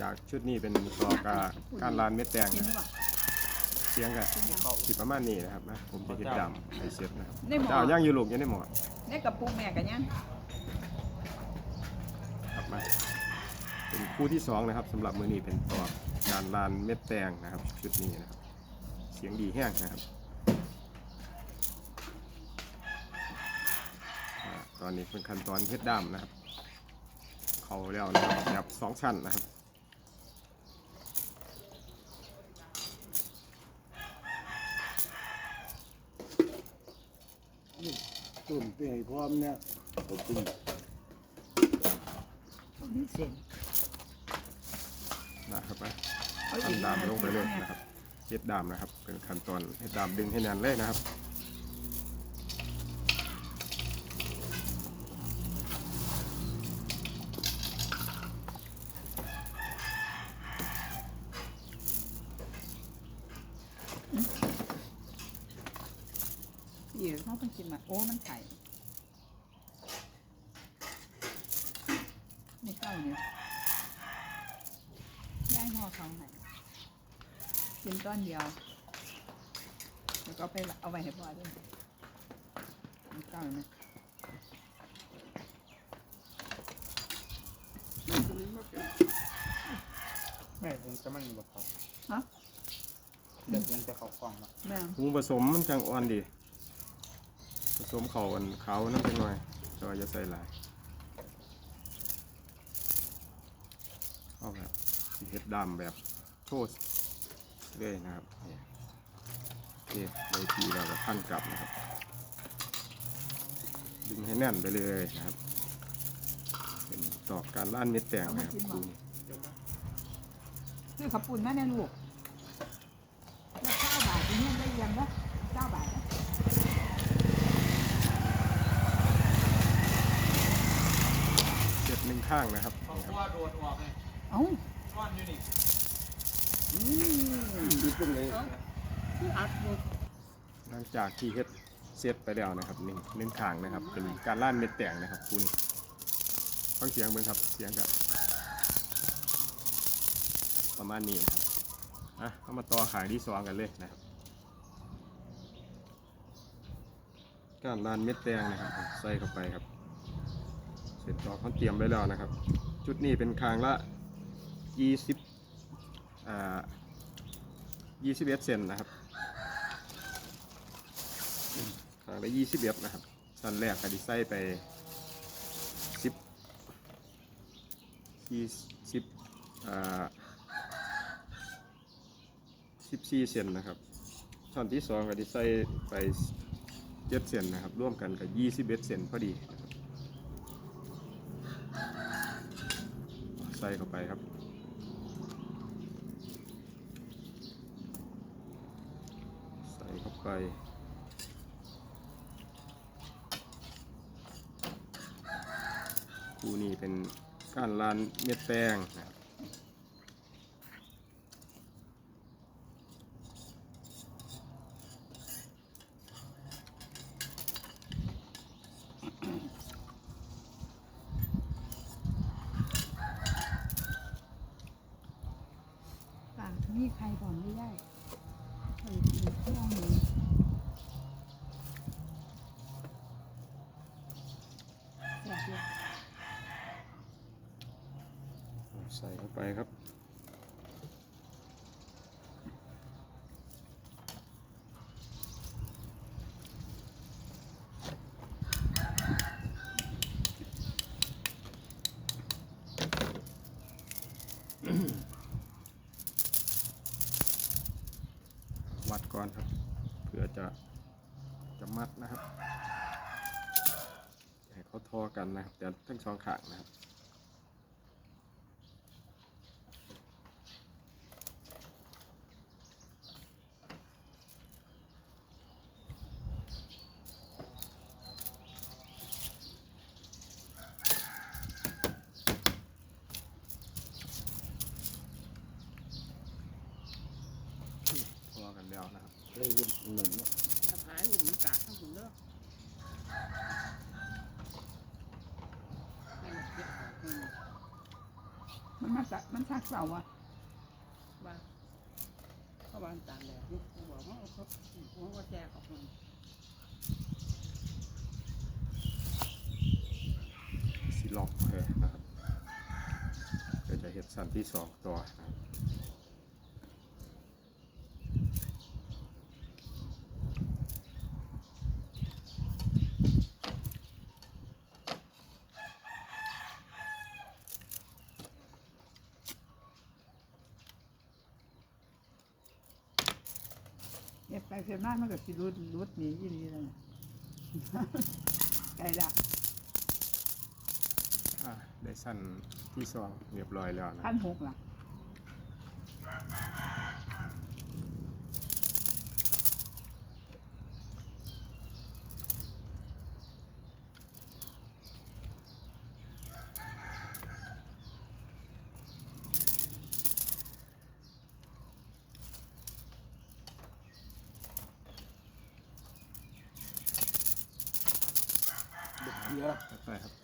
จากชุดนี้เป็นต่อกับการลานเม็ดแตงกินหรือเปล่าเสียงกับกินยังสิประมาณนี้นะครับนะผมจะเห็ดดำให้เสร็จนะครับได้หมอ เจ้าย่างอยู่ลูกยังได้หมอได้กระปุกแม่กันยังครับมาเป็นคู่ที่สองนะครับสำหรับมือนี้เป็นต่อการลานเม็ดแตงนะครับ ชุดนี้นะครับ เสียงดีแห้งนะครับอ่าตอนนี้เป็นขั้นตอนเฮ็ดดำนะครับ เขาแล้วนะครับแบบสองชั้นนะครับ ตุ่นไปให้พร้อมเนี่ยขอบคุณนี่เส้นนะครับไปเอาอีกทำดามลงไปเลยนะครับเฮ็ดดามนะครับ เป็นขั้นตอนเฮ็ดดามดึงให้แน่นเลยนะครับอ ยู่เขาเพิ่งกินมาโอ้มันไข่ไม่เข้าเนี่ยได้ห่อเขาให้กินต้อนเดียว แล้วก็ไปเอาไว้ให้พ่อด้วยมันเก้านะแม่ผมจะมันแบบเขาฮะ เดี๋ยวผมจะเขากล่องมาแม่ หมูผสมมันจังอ่อนดี ผสมเขาอันขาวนั่นเป็นหน่อยแต่ว่าจะใส่หลายเอาแบบสิเฮ็ดดำแบบโทษเลยนะครับนี่นี่ในทีเราก็พันกลับนะครับ ดึงให้แน่นไปเลยนะครับ เป็นตอกการล้านเม็ดแตงนะครับครูนี่ซื้อขับปุ่นมาเนี่ยลูกแล้วเก้าบาทที่เนี่ยได้ยังนะเก้าบาทนะ เจ็ดหนึ่ง ข้างนะครับเขานี่ครับว่าโดนออกไงเอ้าก้อนอยู่นี่ดูตรงไหนคืออัดลูกหลังจากที่เฮ็ดเสร็จไปแล้วนะครับหนึ่งหนึ่งข้างนะครับ เป็นการล้านเม็ดแตงนะครับครูนี่ฟังเสียงเบิ่งครับเสียงกับประมาณนี้นะครับอะเข้ามาต่อขางที่สองกันเลยนะครับการล้านเม็ดแตงนะครับ ใส่เข้าไปครับ เสร็จตอกเขาเตรียมไว้แล้วนะครับ จุดนี้เป็นคางละ20อ่า21เซนนะครับครั้งละยี่สิบเอ็ดนะครับสั้นแรกก็ดิใส่ไปสิบยี่สิบอ่าสิบสี่เซนนะครับชั้นที่สองก็ดิใส่ไปเจ็ดเซนนะครับร่วมกันกับยี่สิบเอ็ดเซนพอดีนะครับ ส่เข้าไปครับ ใส่เข้าไปคู่นี้เป็นก้านลานเม็ดแป้งนะครับ ต่าง ก่อนไม่ได้เคยกินช่วงนี้แซ่บเลยใส่เข้าไปครับัดก่อนครับเพื่อจะจะมัดนะครับให้เขาทอกันนะครับแต่ทั้งสองขางนะครับ ทอกัน แล้ยเป็นหนึ่งเนาะจะหายหุ่นกากทั้งหุ่นเด้อมันเก็บของให้มันมาสักมันสักเสาอะบ้านเขาบ้านตากแดดนี่เขาบอกว่าเอาเขาเขาแจกออกมาสิล็อกแพรนะครับเดี๋ยวจะเห็ดสันที่สองต่อนะครับ เก็บไปเก็บมามันก็สิรุดรุดหนีอีหลีเลยไก่ละอะได้สันที่สองเรียบร้อยแล้วนะพันหกล่ะ เยอะต่อไปครับ